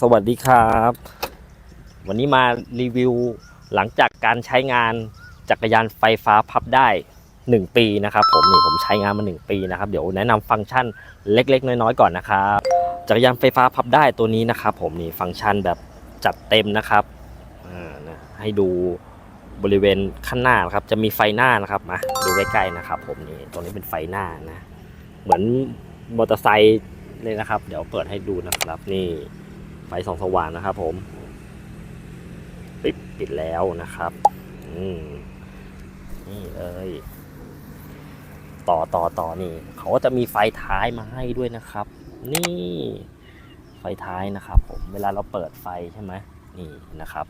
สวัสดีครับ วันนี้มารีวิวหลังจากการใช้งานจักรยานไฟฟ้าพับได้ 1 ปีนะครับ ผมนี่ผมใช้งานมา 1 ปีนะครับ เดี๋ยวแนะนำฟังก์ชันเล็ก ๆ น้อยๆก่อนนะครับจักรยานไฟฟ้าพับได้ตัวนี้นะครับ ผมนี่ฟังก์ชันแบบจัดเต็มนะครับให้ดูบริเวณข้างหน้านครับจะมีไฟหน้านะครับมาดูใกล้ๆนะครับ ผมนี่ตรงนี้เป็นไฟหน้านะ เหมือนมอเตอร์ไซค์เลยนะครับ เดี๋ยวเปิดให้ดูนะครับนี่ ไฟสองสว่างนะครับผมปิดปิดแล้วนะครับอืมนี่เลยต่อต่อต่อนี่ เขาก็จะมีไฟท้ายมาให้ด้วยนะครับ นี่ไฟท้ายนะครับ ผมเวลาเราเปิดไฟใช่ไหมนี่นะครับ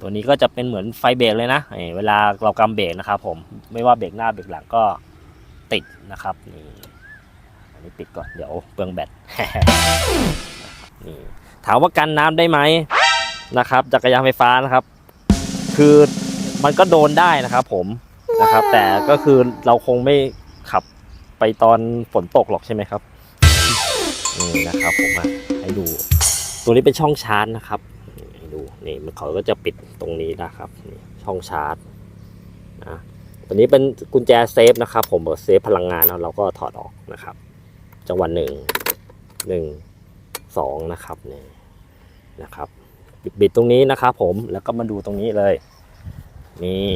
ตัวนี้ก็จะเป็นเหมือนไฟเบรกเลยนะเวลาเรากำเบรกนะครับผมไม่ว่าเบรกหน้าเบรกหลังก็ติดนะครับนี่อันนี้ปิดก่อนเดี๋ยวเปลืองแบตนี่ ถามว่ากันน้ำได้ไหมนะครับ จักรยานไฟฟ้านะครับ คือมันก็โดนได้นะครับ ผมนะครับ แต่ก็คือเราคงไม่ขับไปตอนฝนตกหรอกใช่ไหมครับนี่นะครับ ผมอะให้ดู ตัวนี้เป็นช่องชาร์จนะครับนี่ให้ดูนี่มันเขาก็จะปิดตรงนี้นะครับนี่ช่องชาร์จนะตัวนี้เป็นกุญแจเซฟนะครับ ผมเซฟพลังงานแล้วเราก็ถอดออกนะครับ จังหวะหนึ่งหนึ่ง สองนะครับนี่นะครับบิดตรงนี้นะครับผมแล้วก็มาดูตรงนี้เลยนี่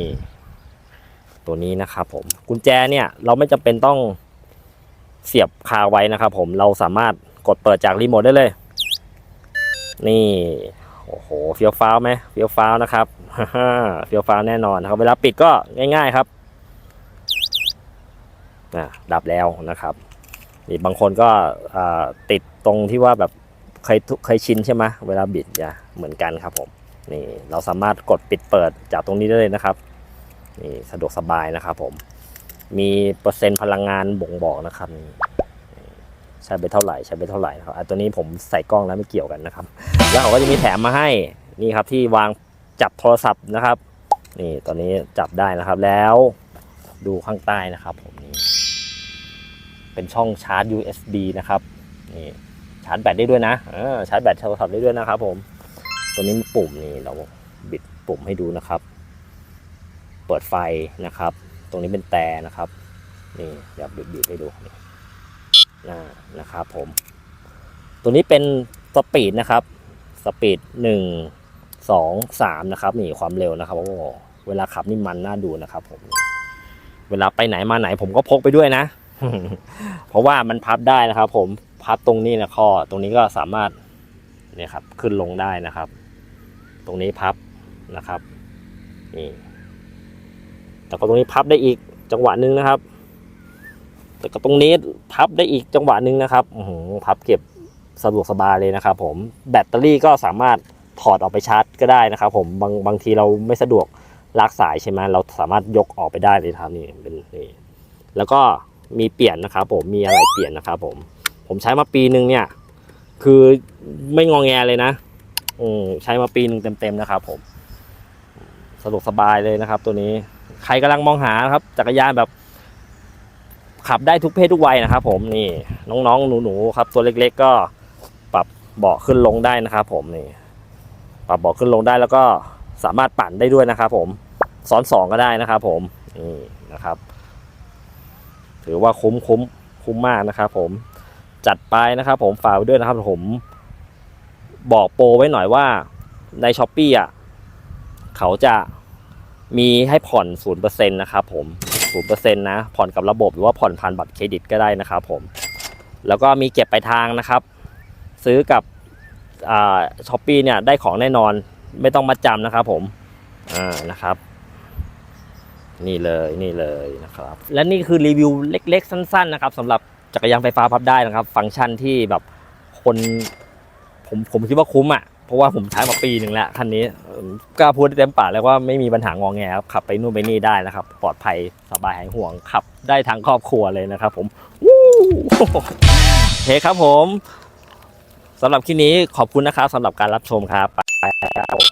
ตัวนี้นะครับผมกุญแจเนี่ยเราไม่จำเป็นต้องเสียบคาไว้นะครับผมเราสามารถกดเปิดจากรีโมทได้เลย นี่โอ้โหเฟี้ยวฟ้าวไหมเฟี้ยวฟ้าวนะครับเฟี้ยวฟ้าวแน่นอนนะครับ เวลาปิดก็ง่าย ๆครับอะดับแล้วนะครับนี่บางคนก็ติดตรงที่ว่าแบบ เคยเคยชินใช่ไหมเวลาบิดจะเหมือนกันครับผมนี่เราสามารถกดปิดเปิดจากตรงนี้ได้เลยนะครับนี่สะดวกสบายนะครับผมมีเปอร์เซ็นต์พลังงานบ่งบอกนะครับใช้ไปเท่าไหร่ใช้ไปเท่าไหร่นะครับตัวนี้ผมใส่กล้องแล้วไม่เกี่ยวกันนะครับ แล้วเขาก็จะมีแถมมาให้นี่ครับที่วางจับโทรศัพท์นะครับ นี่ตอนนี้จับได้นะครับแล้วดูข้างใต้นะครับผมนี่เป็นช่องชาร์จ USB นะครับนี่ ชาร์จแบตได้ด้วยนะออชาร์จแบตโทรศัพท์ได้ด้วยนะครับ ผม ตัวนี้มีปุ่มนี่เราบิดปุ่มให้ดูนะครับ เปิดไฟนะครับ ตรงนี้เป็นแต่นะครับ นี่เดี๋ยวบิดบิดให้ดูนี่นะนะครับผม ตัวนี้เป็นสปีดนะครับ สปีดหนึ่งสองสามนะครับนี่ความเร็วนะครับโอ้เวลาขับนี่มันน่าดูนะครับผม เวลาไปไหนมาไหนผมก็พกไปด้วยนะ เพราะว่ามันพับได้นะครับผม พับตรงนี้นะข้อตรงนี้ก็สามารถเนี่ยครับขึ้นลงได้นะครับ ตรงนี้พับนะครับนี่แต่ก็ตรงนี้พับได้อีกจังหวะหนึ่งนะครับ แต่ก็ตรงนี้พับได้อีกจังหวะหนึ่งนะครับหือพับเก็บสะดวกสบายเลยนะครับ ผมแบตเตอรี่ก็สามารถถอดออกไปชาร์จก็ได้นะครับ ผมบางบางทีเราไม่สะดวกลากสายใช่ไหมเราสามารถยกออกไปได้เลยครับนี่เป็นนี่แล้วก็มีเปลี่ยนนะครับ ผมมีอะไรเปลี่ยนนะครับ ผม ผมใช้มาปีหนึ่งเนี่ย คือไม่งองแงเลยนะอืใช้มาปีหนึ่งเต็มๆนะครับ ผมสะดวกสบายเลยนะครับ ตัวนี้ ใครกำลังมองหาครับ จักรยานแบบ ขับได้ทุกเพศทุกวัยนะครับ ผมนี่น้องๆหนูๆครับ ตัวเล็ก ๆ ก็ปรับเบาะขึ้นลงได้นะครับ ผมนี่ ปรับเบาะขึ้นลงได้แล้วก็สามารถปั่นได้ด้วยนะครับ ผมซ้อนสองก็ได้นะครับ ผมนี่นะครับ ถือว่าคุ้มคุ้มคุ้มมากนะครับ ผม จัดไปนะครับ ผมฝากไว้ด้วยนะครับ ผม บอกโปรไว้หน่อยว่าในช้อปปี้อะเขาจะมีให้ผ่อนศูนย์เปอร์เซ็นต์นะครับผมศูนย์เปอร์เซ็นต์นะ ผ่อนกับระบบหรือว่าผ่อนผ่านบัตรเครดิตก็ได้นะครับผม แล้วก็มีเก็บไปลายทางนะครับ ซื้อกับช้อปปี้เนี่ยได้ของแน่นอนไม่ต้องมาจำนะครับผม อ่านะครับ นี่เลยนี่เลยนะครับ และนี่คือรีวิวเล็กๆ สั้น ๆ นะครับสำหรับ จักรยานไฟฟ้าพับได้นะครับ ฟังก์ชันที่แบบคนผมผมคิดว่าคุ้มอะเพราะว่าผมใช้มาปีหนึ่งแล้วคันนี้กล้าพูดได้เต็มปากเลยว่าไม่มีปัญหางอแงครับขับไปนู่นไปนี่ได้นะครับ ปลอดภัยสบายหายห่วงขับ ได้ทั้งครอบครัวเลยนะครับ ผมวู้โอเคครับผมสำหรับคลิปนี้ขอบคุณนะครับสำหรับการรับชมครับไปแล้ว